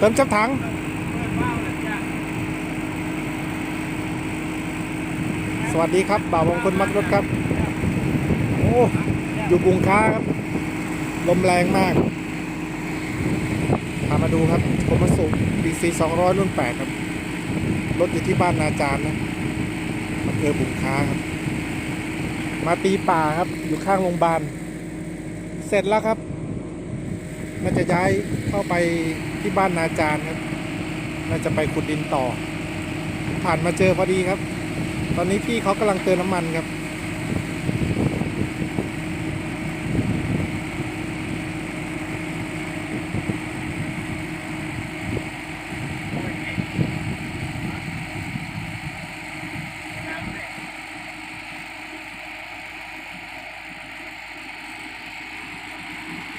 เติมจับถังสวัสดีครับบ่าวมงคลมักรถครับ โอ้อยู่กรุงค้าครับ ลมแรงมากพามาดูครับผมมาสูบ BC 200รุ่น8ครับ รถอยู่ที่บ้านนาจารย์นะอำเภอบุงค้าครับ มาตีป่าครับ อยู่ข้างโรงพยาบาล เสร็จแล้วครับน่าจะย้ายเข้าไป ที่บ้านนาจารย์ครับ น่าจะไปขุดดินต่อ ผ่านมาเจอพอดีครับ ตอนนี้พี่เขากำลังเติมน้ำมันครับ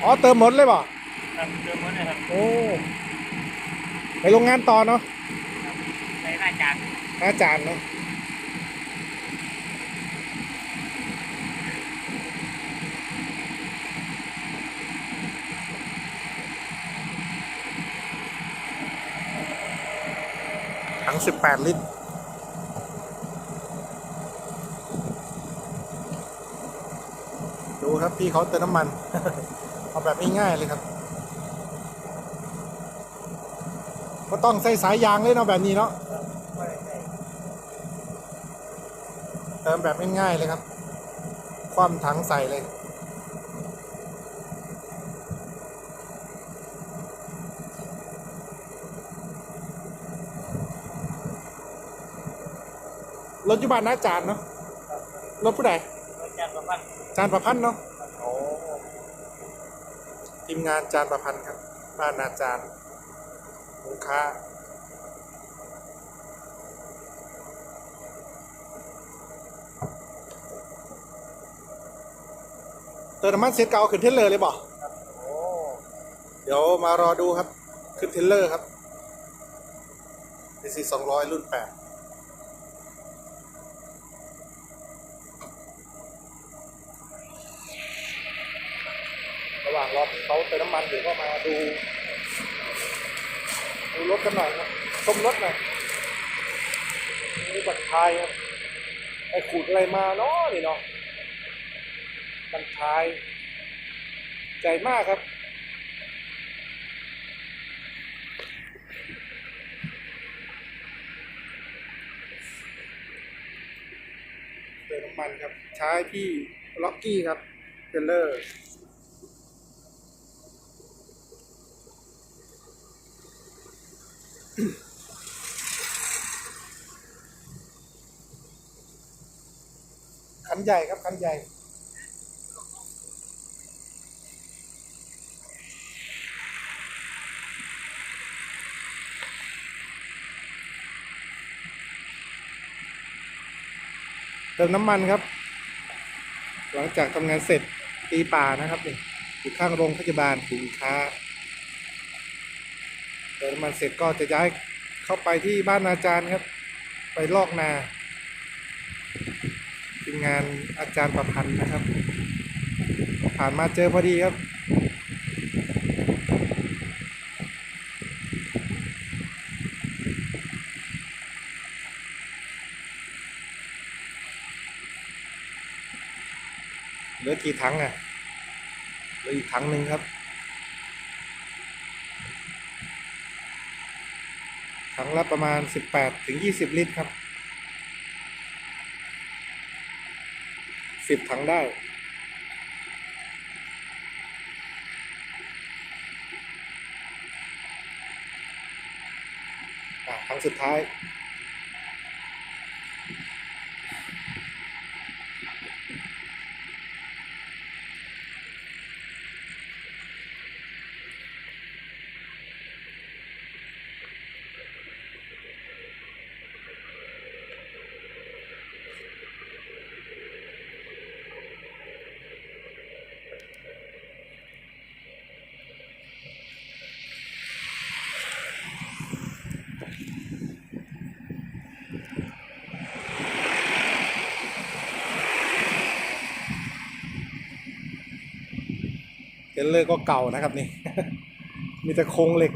อ๋อเติมหมดเลยบ่ ครับเดิมหมดเลยครับโอ้ไปโรงงานต่อเนาะในหน้าจานอาจารย์เนาะถังสิบแปดลิตรดูครับพี่เขาเติมน้ำมัน เอาแบบง่ายๆเลยครับ ก็ต้องใส่สายยางเลยเนาะแบบนี้เนาะเติมแบบง่ายๆเลยครับ คว่ำถังใส่เลย รถอยุบานนะจานเนาะ รถผู้ใดรถจานประพันธ์จานประพันธ์เนาะโอ้ทีมงานจานประพันธ์ครับ บ้านนาจานลู เติมน้ำมันเสร็จก็เอาขึ้นเทรลเลอร์เลยบ่โอ้เดี๋ยวมารอดูครับ ขึ้นเทรลเลอร์ครับ DC 200 รุ่น 8ระหว่างรอเขาเติมน้ำมันเดี๋ยวก็มาดู ดูรถกันหน่อยครับชมรถหน่อยนี่บัตรทายครับไอ้ขูดอะไรมาเนาะนี่เนาะ บัตรทาย ใจมากครับ เติมน้ำมันครับ ใช้พี่ล็อกกี้ครับเทเลอร์คันใหญ่ครับคันใหญ่ ติมน้ำมันครับ หลังจากทำงานเสร็จตีป่านะครับนี่อยู่ข้างโรงพยาบาลสินค้าเติมน้ำมันเสร็จก็จะย้ายเข้าไปที่บ้านอาจารย์ครับ ไปลอกนาทีมงานอาจารย์ประพันธ์นะครับ ผ่านมาเจอพอดีครับ เหลือกี่ถังอะเหลืออีกถังหนึ่งครับ ถังละประมาณ 18ถึง20 ลิตรครับ 10 ถังได้ ถังสุดท้าย ลเลอร์ก็เก่านะครับนี่ มีแต่โครงเหล็ก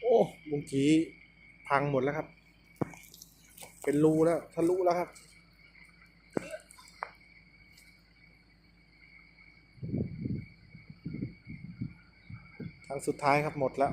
โอ้บุงทีพังหมดแล้วครับ เป็นรูแล้วทะลุแล้วครับ ครั้งสุดท้ายครับหมดแล้ว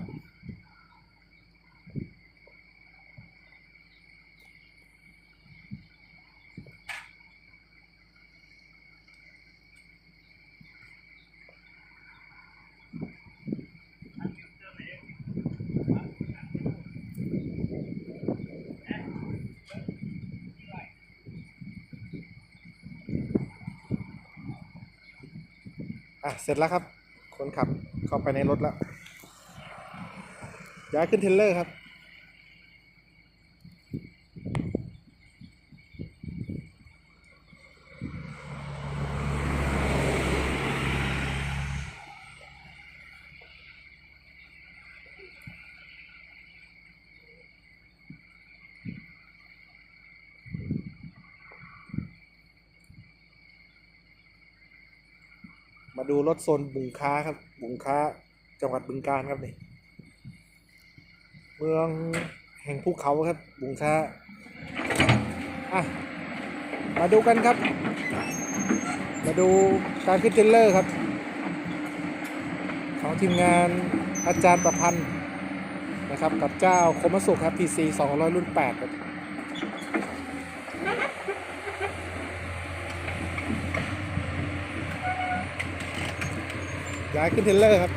อะเสร็จแล้วครับ คนขับเข้าไปในรถแล้ว ย้ายขึ้นเทรลเลอร์ครับ มาดูรถโซนบุงค้าครับ บุงค้าจังหวัดบึงกาฬครับนี่ เมืองแห่งภูเขาครับ บุงค้าอะมาดูกันครับ มาดูการขึ้นเทรลเลอร์ครับ ของทีมงานอาจารย์ประพันธ์นะครับ กับเจ้าคมสุขครับ PC 200 รุ่น 8 ครับ ย้ายขึ้นเทเลอร์ครับ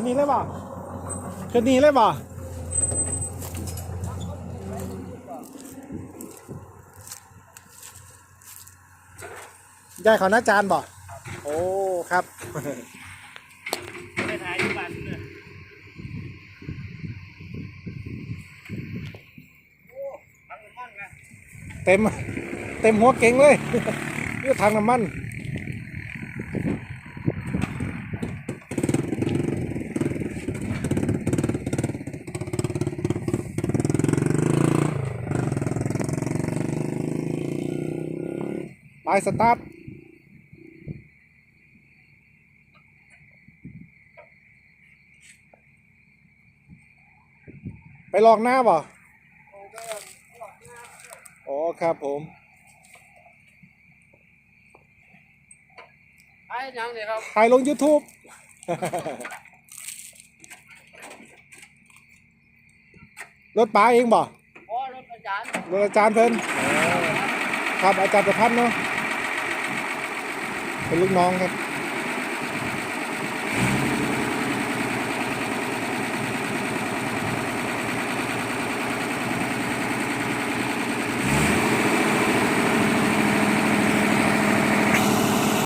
คืนนี้เลยบ่คืนนี้เลยบ่ยายเขาหน้าจานบ่โอ้ครับไปถ่ายที่บ้านเลยโอ้ทำเงินมั่นนะเต็ม เต็มหัวเก่งเลยนี่ทางน้ำมัน สตาร์ทไปลองหน้าบ่อ๋อครับผมไอ้ยังเลยครับถ่ายลง YouTube รถป๋าเองบ่อ๋อรถอาจารย์รถอาจารย์เพิ่นครับอาจารย์ประพันธ์เนาะ เป็นลูกน้องครับ